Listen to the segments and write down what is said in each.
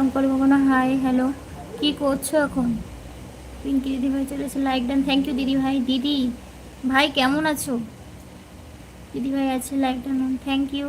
অঙ্কল ভগনা hi hello কি করছ এখন? পিঙ্কি দিদি ভাই চলেছে লাইক ডান থ্যাংক ইউ দিদি ভাই। দিদি, ভাই কেমন আছো? দিদি ভাই আছে লাইক ডান থ্যাংক ইউ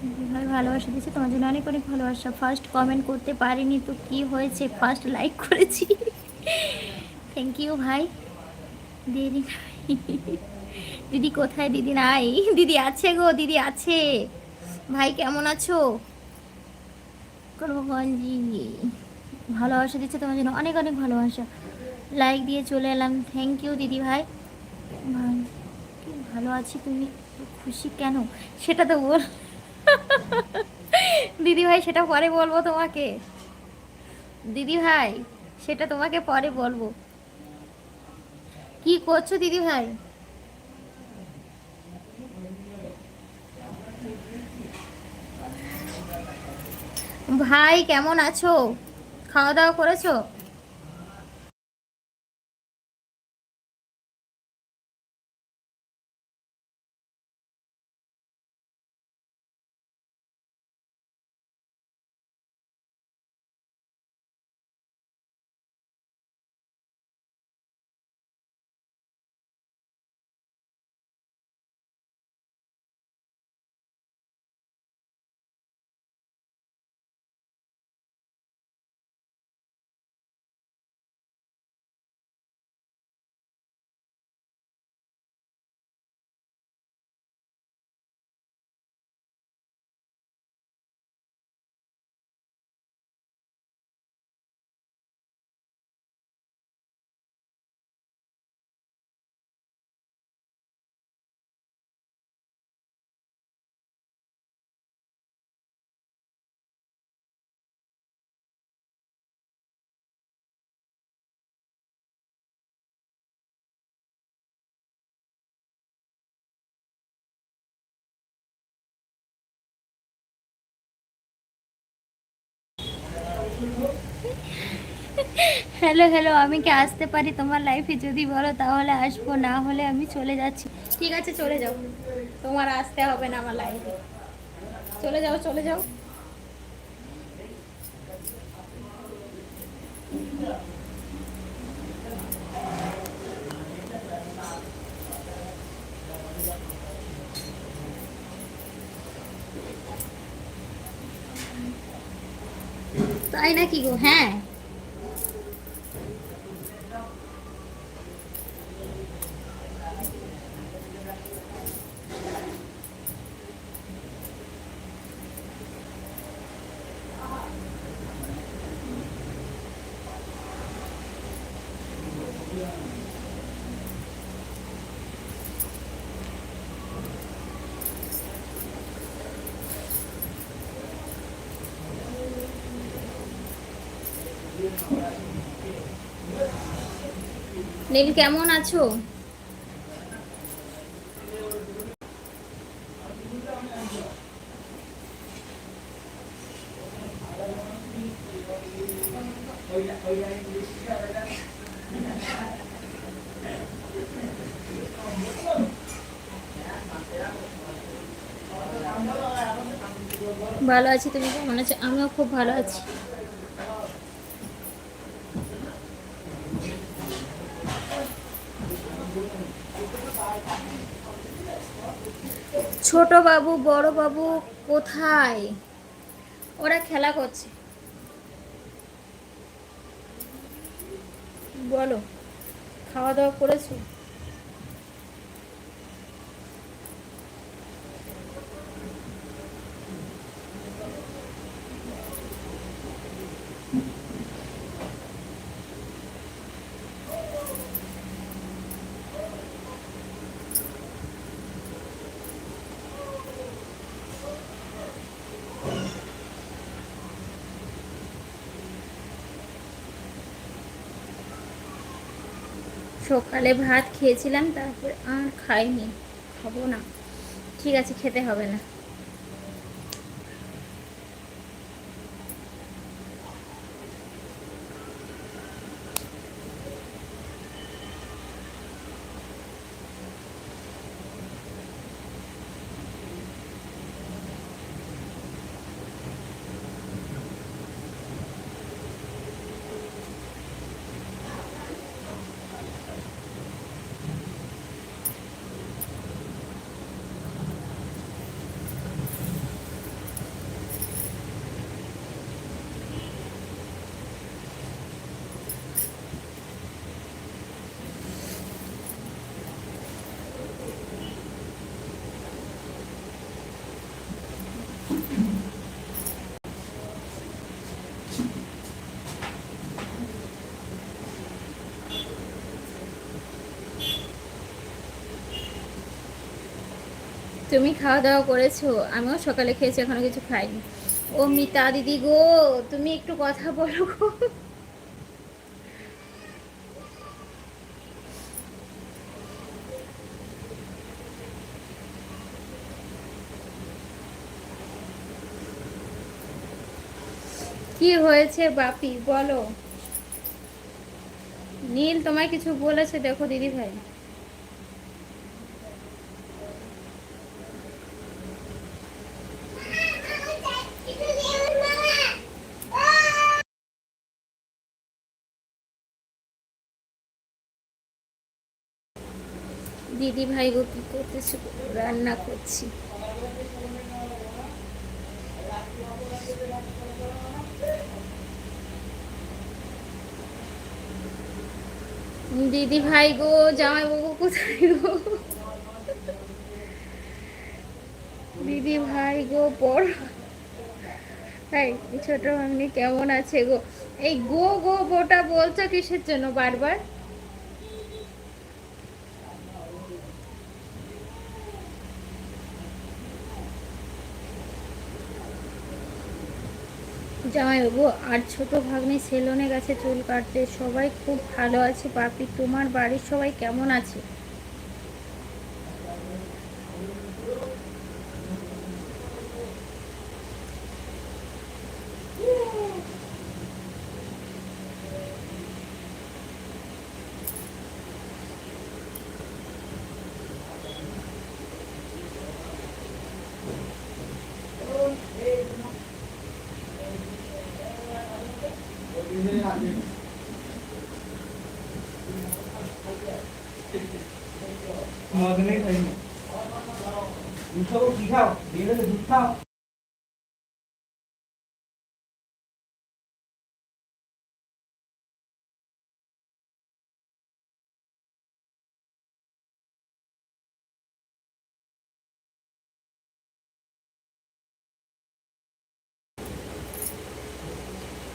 দিদি ভাই ভালোবাসা দিচ্ছে তোমার জন্য অনেক অনেক ভালোবাসা। ফার্স্ট কমেন্ট করতে পারিনি তো কি হয়েছে? ফার্স্ট লাইক করেছি। থ্যাংক ইউ ভাই। দিদি দিদি কোথায়? দিদি নাই। দিদি আছে গো, দিদি আছে। ভাই কেমন আছো? করবগঞ্জি ভালোবাসা দিচ্ছে তোমার জন্য অনেক অনেক ভালোবাসা। লাইক দিয়ে চলে এলাম। থ্যাংক ইউ দিদি ভাই। ভালো আছি তুমি? খুশি কেন? সেটা তো বল। দিদি ভাই, সেটা পরে বলব তোমাকে। দিদি ভাই, সেটা তোমাকে পরে বলব। কি করছ দিদি ভাই? ভাই কেমন আছো? খাওয়া দাওয়া করেছ? হ্যালো হ্যালো আমি কি আসতে পারি তোমার লাইফে যদি বলো তাহলে আসব, না হলে আমি চলে যাচ্ছি। ঠিক আছে, চলে যাও। তোমার আসতে হবে না আমার লাইফে চলে যাও চলে যাও। তাই নাকি গো? হ্যাঁ। নীল কেমন আছো? ভালো আছি তুমি কেমন আছো? আমিও খুব ভালো আছি। ছোট বাবু বড় বাবু কোথায়? ওরা খেলা করছে। বলো খাওয়া দাওয়া করেছ? সকালে ভাত খেয়েছিলাম তারপরে আর খাইনি খাব না। ঠিক আছে খেতে হবে না। তুমি খাওয়া দাওয়া করেছ? আমিও সকালে খেয়েছি, এখনও কিছু খাইনি। ও মিতা দিদি গো, তুমি একটু কথা বলো গো। কি হয়েছে বাপি? বলো। নীল, তোমায় কিছু বলেছে? দেখো দিদি ভাই দিদি ভাই গো কি করতেছে? রান্না করছি। দিদি ভাই গো, জামাই বাবু কোথায় গো? দিদি ভাই গো ছোট ভাগ্নি কেমন আছে গো? এই গো গো, গোটা বলছো কিসের জন্য বারবার? জামাইবাবু আর ছোট ভাগ্নি সেলুনে গেছে চুল কাটতে। সবাই খুব ভালো আছে পাপি তোমার বাড়ির সবাই কেমন আছে?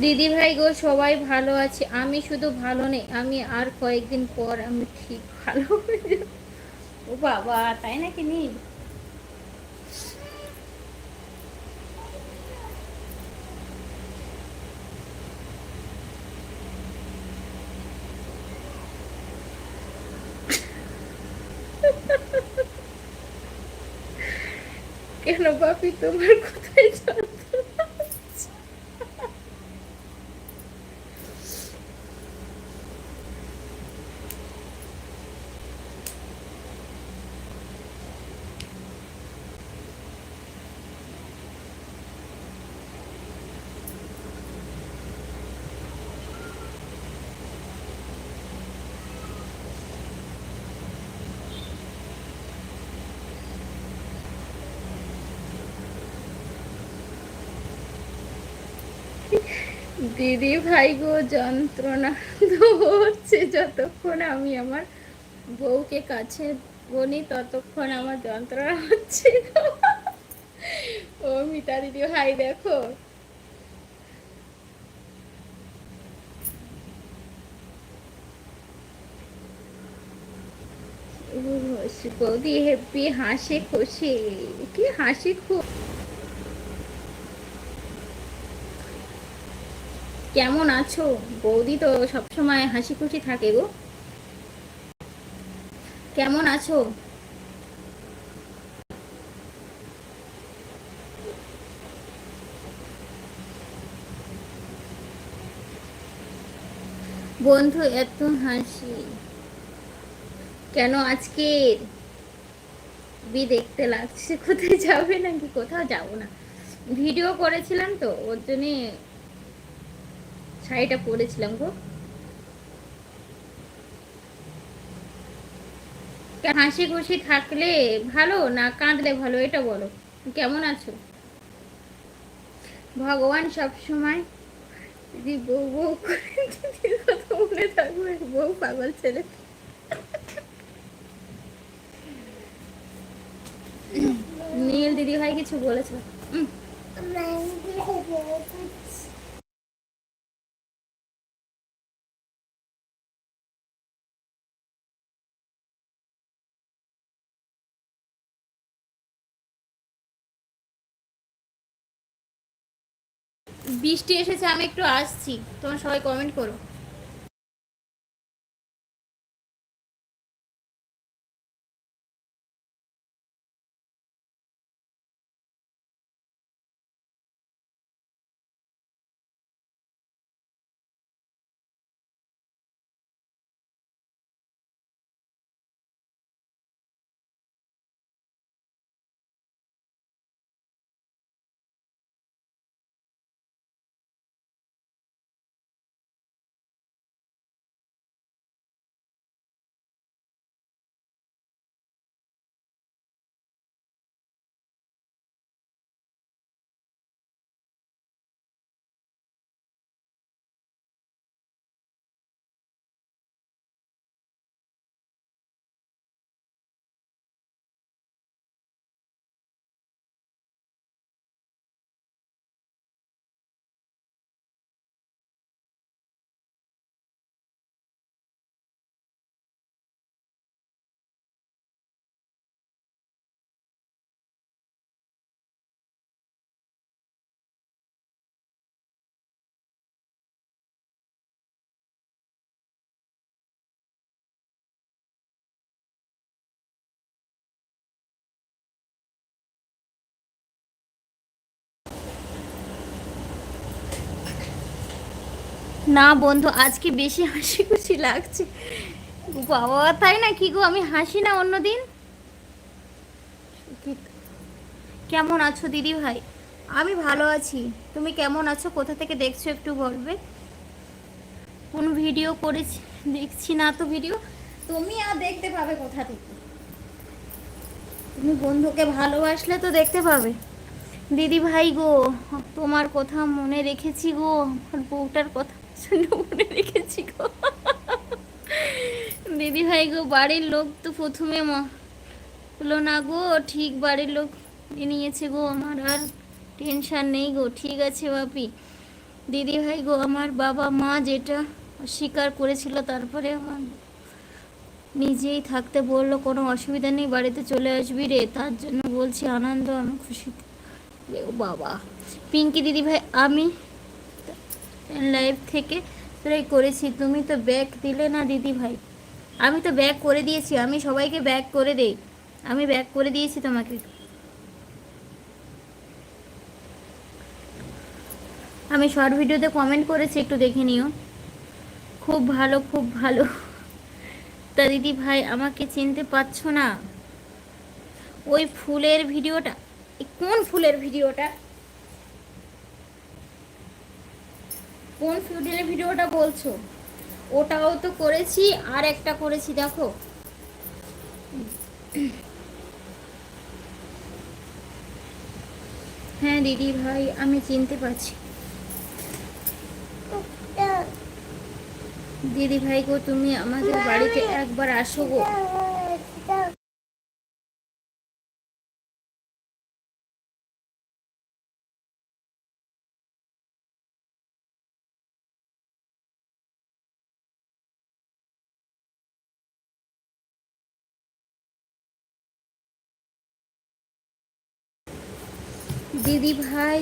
দিদি ভাই গো, সবাই ভালো আছে। আমি শুধু ভালো নেই, আমি আর কয়েকদিন পর আমি ঠিক ভালো ও বাবা, তাই নাকি নি কেন বাপি, তোমার কোথায় যন্ত্রণা দিদি ভাই গো, যন্ত্রণা হচ্ছে যতক্ষণ আমি আমার বউকে কাছে বলি ততক্ষণ আমার যন্ত্রণা হচ্ছে। ও মিতা দিদি ভাই, দেখো বৌদি হেব্বি হাসি খুশি কি হাসি খুব কেমন আছো? বৌদি তো সবসময় হাসি খুশি থাকে গো। কেমন আছো? বন্ধু, এত হাসি। কেন আজকে বি দেখতে লাগছে, কোথায় যাবে নাকি? কোথাও যাব না। ভিডিও করেছিলাম তো, ওর জন্যে শাড়িটা পরেছিলাম গো। হাসি খুশি থাকলে ভালো না কাঁদলে ভালো, এটা বলো। কেমন আছো? ভগবান সব সময় যদি বউ বউ কথা মনে থাকবে, বউ পাগল ছেলে। নীল দিদি ভাই কিছু বলেছিল বৃষ্টি এসেছে আমি একটু আসছি। তোমার সবাই কমেন্ট করো। না বন্ধু, আজকে বেশি হাসি খুশি লাগছে। বাবা, তাই না কি গো, আমি হাসি না অন্যদিন কেমন আছো দিদি ভাই? আমি ভালো আছি। তুমি কেমন আছো? কোথা থেকে দেখছ একটু বলবে? কোন ভিডিও করেছি? দেখছি না তো ভিডিও। তুমি আর দেখতে পাবে কোথা থেকে? তুমি বন্ধুকে ভালোবাসলে তো দেখতে পাবে। দিদি ভাই গো, তোমার কথা মনে রেখেছি গো আমার বউটার কথা শুনে মনে রেখেছি গো। দিদি ভাই গো, বাড়ির লোক তো প্রথমে হলো না গো, ঠিক বাড়ির লোক নিয়েছে গো আমার, আর টেনশন নেই গো, ঠিক আছে বাপি দিদি ভাই গো, আমার বাবা মা যেটা স্বীকার করেছিল তারপরে আমার নিজেই থাকতে বলল, কোনো অসুবিধা নেই, বাড়িতে চলে আসবি রে, তার জন্য বলছি আনন্দ, আমি খুশিতে বাবা। পিঙ্কি দিদি ভাই, আমি লাইভ থেকে ট্রাই করেছি, তুমি তো ব্যাক দিলে না দিদি ভাই। আমি তো ব্যাক করে দিয়েছি, আমি সবাইকে ব্যাক করে দেই। আমি ব্যাক করে দিয়েছি তোমাকে। আমি শর্ট ভিডিওতে কমেন্ট করেছি, একটু দেখে নিও। খুব ভালো খুব ভালো। তা দিদি ভাই, আমাকে চিনতে পারছ না? ওই ফুলের ভিডিওটা কোন ফুলের ভিডিওটা? কোন ফুলের ভিডিওটা বলছো? ওটাও তো করেছি, আর একটা করেছি, দেখো। হ্যাঁ দিদি ভাই, আমি চিনতে পারছি। দিদি ভাই গো তুমি আমাদের বাড়িতে একবার আসো গো। দিদি ভাই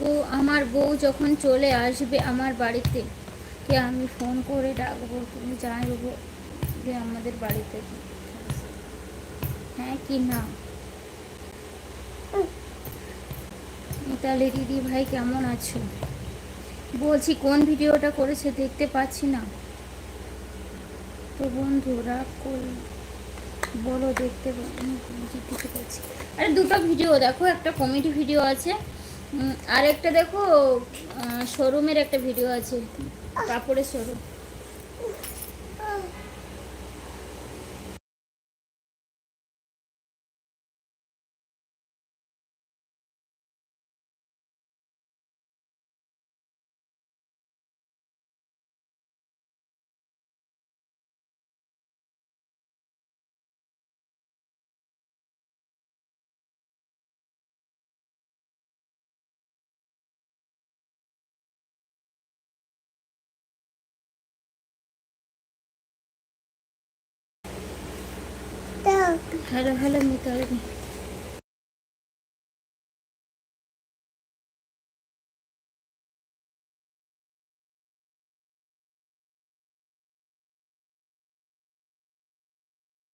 গো আমার বউ যখন চলে আসবে আমার বাড়িতে, কে আমি ফোন করে ডাকবো? তুমি জানাব যে আমাদের বাড়িতে। হ্যাঁ কি না? তাহলে দিদি ভাই কেমন আছো? বলছি, কোন ভিডিওটা করেছে দেখতে পাচ্ছি না। তো বন্ধু, রাগ করে বলো, দেখতে জিজ্ঞেস করছি আরে, দুটো ভিডিও, দেখো, একটা কমেডি ভিডিও আছে আর একটা দেখো শোরুমের একটা ভিডিও আছে, কাপড়ের শোরুম হ্যালো হ্যালো মিতালি